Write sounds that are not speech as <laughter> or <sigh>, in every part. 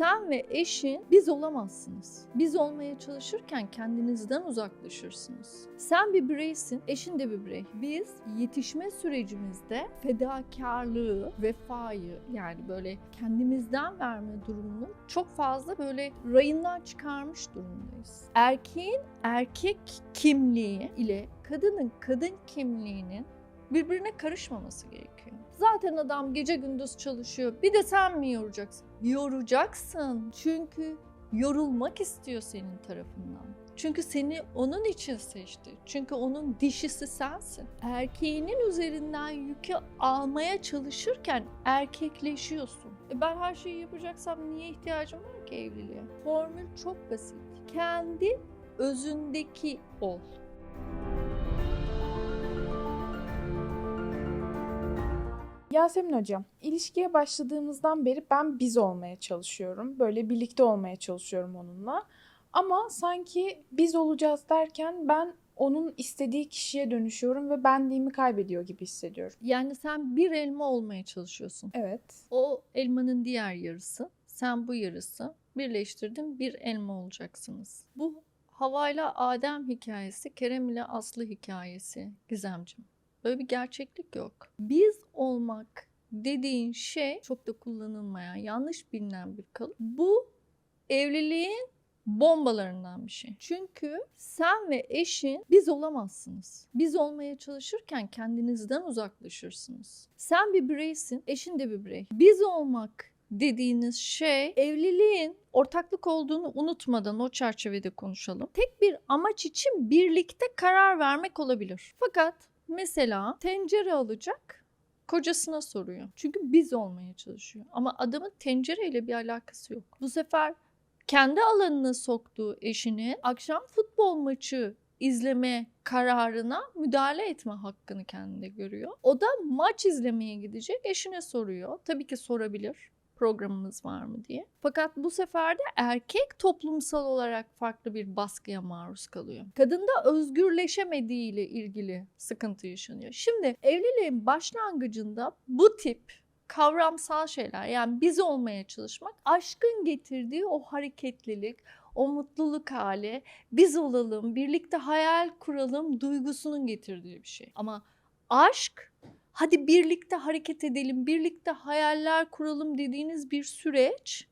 Sen ve eşin biz olamazsınız. Biz olmaya çalışırken kendinizden uzaklaşırsınız. Sen bir bireysin, eşin de bir birey. Biz yetişme sürecimizde fedakarlığı, vefayı yani böyle kendimizden verme durumunu çok fazla böyle rayından çıkarmış durumdayız. Erkeğin erkek kimliği ile kadının kadın kimliğinin birbirine karışmaması gerekiyor. Zaten adam gece gündüz çalışıyor. Bir de sen mi yoracaksın? Yoracaksın. Çünkü yorulmak istiyor senin tarafından. Çünkü seni onun için seçti. Çünkü onun dişisi sensin. Erkeğinin üzerinden yükü almaya çalışırken erkekleşiyorsun. E ben her şeyi yapacaksam niye ihtiyacım var ki evliliğe? Formül çok basit. Kendi özündeki ol. Yasemin Hocam, ilişkiye başladığımızdan beri ben biz olmaya çalışıyorum. Böyle birlikte olmaya çalışıyorum onunla. Ama sanki biz olacağız derken ben onun istediği kişiye dönüşüyorum ve benliğimi kaybediyor gibi hissediyorum. Yani sen bir elma olmaya çalışıyorsun. Evet. O elmanın diğer yarısı, sen bu yarısı birleştirdin bir elma olacaksınız. Bu Hava ile Adem hikayesi, Kerem ile Aslı hikayesi Gizemcim. Böyle bir gerçeklik yok. Biz olmak dediğin şey çok da kullanılmayan, yanlış bilinen bir kalıp. Bu evliliğin bombalarından bir şey. Çünkü sen ve eşin biz olamazsınız. Biz olmaya çalışırken kendinizden uzaklaşırsınız. Sen bir bireysin, eşin de bir birey. Biz olmak dediğiniz şey evliliğin ortaklık olduğunu unutmadan o çerçevede konuşalım. Tek bir amaç için birlikte karar vermek olabilir. Fakat mesela tencere alacak kocasına soruyor. Çünkü biz olmaya çalışıyor. Ama adamın tencereyle bir alakası yok. Bu sefer kendi alanına soktuğu eşinin akşam futbol maçı izleme kararına müdahale etme hakkını kendinde görüyor. O da maç izlemeye gidecek eşine soruyor. Tabii ki sorabilir programımız var mı diye. Fakat bu sefer de erkek toplumsal olarak farklı bir baskıya maruz kalıyor. Kadında özgürleşemediği ile ilgili sıkıntı yaşanıyor. Şimdi evliliğin başlangıcında bu tip kavramsal şeyler yani biz olmaya çalışmak aşkın getirdiği o hareketlilik, o mutluluk hali, biz olalım, birlikte hayal kuralım duygusunun getirdiği bir şey. Ama aşk hadi birlikte hareket edelim, birlikte hayaller kuralım dediğiniz bir süreç.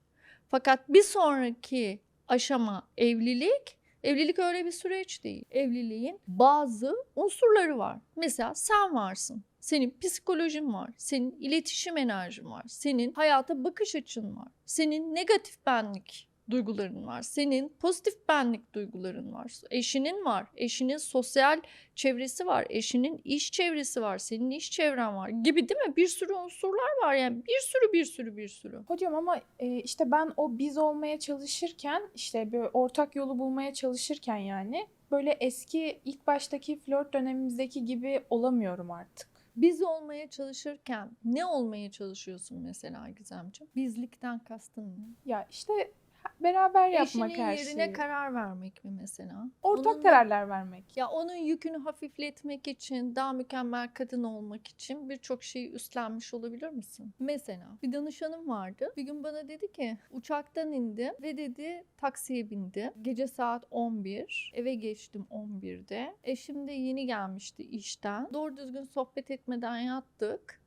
Fakat bir sonraki aşama evlilik. Evlilik öyle bir süreç değil. Evliliğin bazı unsurları var. Mesela sen varsın. Senin psikolojin var, senin iletişim enerjin var, senin hayata bakış açın var, senin negatif benlik duyguların var, senin pozitif benlik duyguların var, eşinin var, eşinin sosyal çevresi var, eşinin iş çevresi var, senin iş çevren var gibi değil mi? Bir sürü unsurlar var yani bir sürü bir sürü bir sürü. Hocam ama e, işte ben o biz olmaya çalışırken işte bir ortak yolu bulmaya çalışırken yani böyle eski ilk baştaki flört dönemimizdeki gibi olamıyorum artık. Biz olmaya çalışırken ne olmaya çalışıyorsun mesela Gizemciğim? Bizlikten kastın ne? Ya işte beraber yapmak Eşinin her yerine şeyi. karar vermek mi mesela? Ortak Onunla- kararlar vermek. Ya onun yükünü hafifletmek için, daha mükemmel kadın olmak için birçok şeyi üstlenmiş olabilir misin? Mesela bir danışanım vardı. Bir gün bana dedi ki uçaktan indim ve dedi taksiye bindim. Gece saat 11. Eve geçtim 11'de. Eşim de yeni gelmişti işten. Doğru düzgün sohbet etmeden yattık.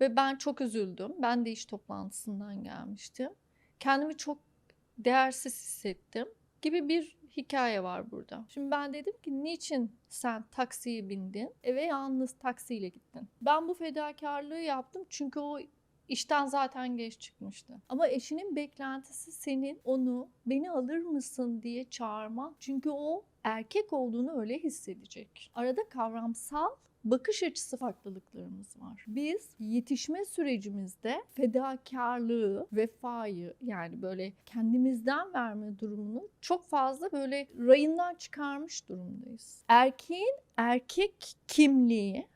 Ve ben çok üzüldüm. Ben de iş toplantısından gelmiştim. Kendimi çok değersiz hissettim gibi bir hikaye var burada. Şimdi ben dedim ki niçin sen taksiye bindin? Eve yalnız taksiyle gittin. Ben bu fedakarlığı yaptım çünkü o işten zaten geç çıkmıştı. Ama eşinin beklentisi senin onu beni alır mısın diye çağırma. Çünkü o erkek olduğunu öyle hissedecek. Arada kavramsal bakış açısı farklılıklarımız var. Biz yetişme sürecimizde fedakarlığı, vefayı yani böyle kendimizden verme durumunu çok fazla böyle rayından çıkarmış durumdayız. Erkeğin erkek kimliği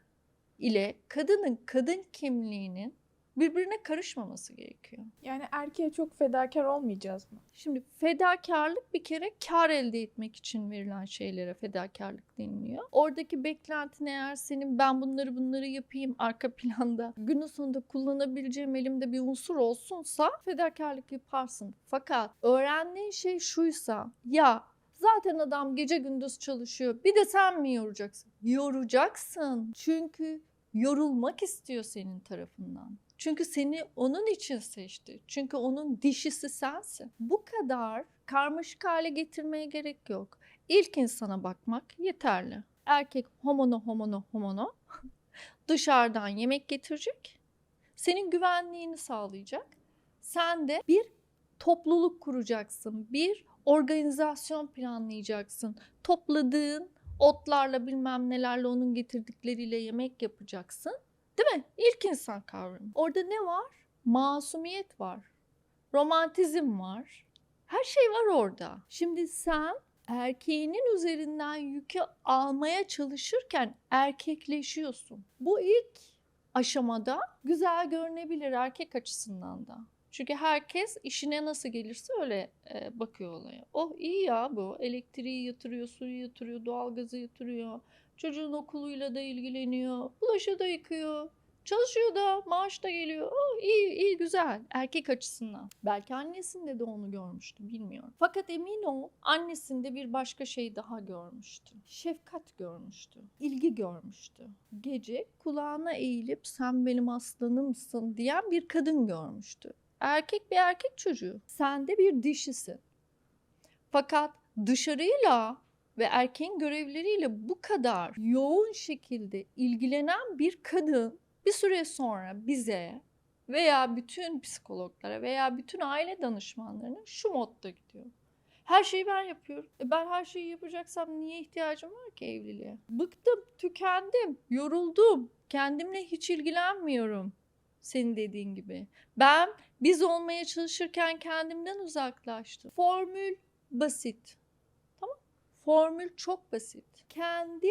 ile kadının kadın kimliğinin birbirine karışmaması gerekiyor. Yani erkeğe çok fedakar olmayacağız mı? Şimdi fedakarlık bir kere kar elde etmek için verilen şeylere fedakarlık deniliyor. Oradaki beklentin eğer senin ben bunları bunları yapayım arka planda günün sonunda kullanabileceğim elimde bir unsur olsunsa fedakarlık yaparsın. Fakat öğrendiğin şey şuysa ya zaten adam gece gündüz çalışıyor bir de sen mi yoracaksın? Yoracaksın çünkü yorulmak istiyor senin tarafından. Çünkü seni onun için seçti. Çünkü onun dişisi sensin. Bu kadar karmaşık hale getirmeye gerek yok. İlk insana bakmak yeterli. Erkek homono homono homono <laughs> dışarıdan yemek getirecek. Senin güvenliğini sağlayacak. Sen de bir topluluk kuracaksın. Bir organizasyon planlayacaksın. Topladığın otlarla bilmem nelerle onun getirdikleri yemek yapacaksın. Değil mi? İlk insan kavramı. Orada ne var? Masumiyet var. Romantizm var. Her şey var orada. Şimdi sen erkeğinin üzerinden yükü almaya çalışırken erkekleşiyorsun. Bu ilk aşamada güzel görünebilir erkek açısından da. Çünkü herkes işine nasıl gelirse öyle e, bakıyor olaya. Oh iyi ya bu. Elektriği yatırıyor, suyu yatırıyor, doğalgazı yatırıyor. Çocuğun okuluyla da ilgileniyor. Bulaşığı da yıkıyor. Çalışıyor da maaş da geliyor. Oh, iyi iyi güzel erkek açısından. Belki annesinde de onu görmüştü bilmiyorum. Fakat emin ol annesinde bir başka şey daha görmüştü. Şefkat görmüştü. ilgi görmüştü. Gece kulağına eğilip sen benim aslanımsın diyen bir kadın görmüştü. Erkek bir erkek çocuğu. Sen de bir dişisin. Fakat dışarıyla ve erkeğin görevleriyle bu kadar yoğun şekilde ilgilenen bir kadın bir süre sonra bize veya bütün psikologlara veya bütün aile danışmanlarına şu modda gidiyor. Her şeyi ben yapıyorum. E ben her şeyi yapacaksam niye ihtiyacım var ki evliliğe? Bıktım, tükendim, yoruldum. Kendimle hiç ilgilenmiyorum. Senin dediğin gibi. Ben biz olmaya çalışırken kendimden uzaklaştım. Formül basit. Tamam? Formül çok basit. Kendi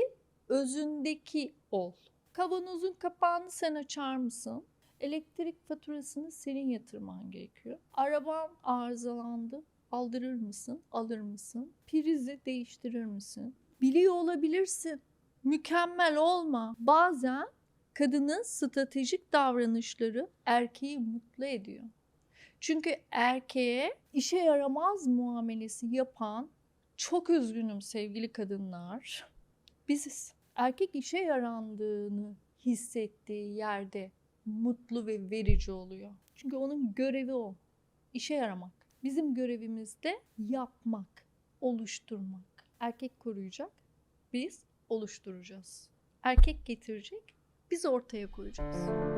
özündeki ol. Kavanozun kapağını sen açar mısın? Elektrik faturasını senin yatırman gerekiyor. Araban arızalandı. Aldırır mısın? Alır mısın? Prizi değiştirir misin? Biliyor olabilirsin. Mükemmel olma. Bazen kadının stratejik davranışları erkeği mutlu ediyor. Çünkü erkeğe işe yaramaz muamelesi yapan çok üzgünüm sevgili kadınlar. Biziz. Erkek işe yarandığını hissettiği yerde mutlu ve verici oluyor. Çünkü onun görevi o. İşe yaramak. Bizim görevimiz de yapmak, oluşturmak. Erkek koruyacak, biz oluşturacağız. Erkek getirecek, biz ortaya koyacağız.